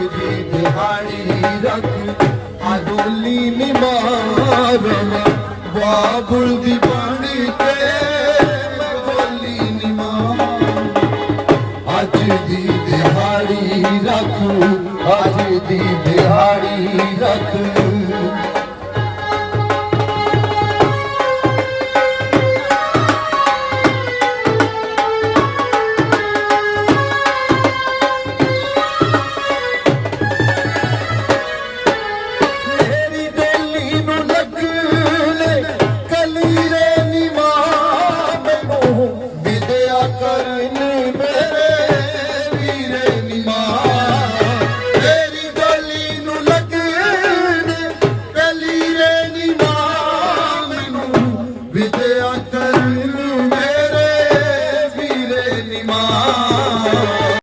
ਦਿਹਾੜੀ ਰੱਖ ਅਦੋਲੀ ਨਿਮਾਰਮ ਬਾਬੁਲ ਦੀ ਬਾਣੀ ਤੇ ਮੈਂ ਬੋਲੀ ਨਿਮਾਰ ਅੱਜ ਦੀ ਦਿਹਾੜੀ ਰੱਖ, ਅੱਜ ਦੀ ਦਿਹਾੜੀ ਰੱਖ। মা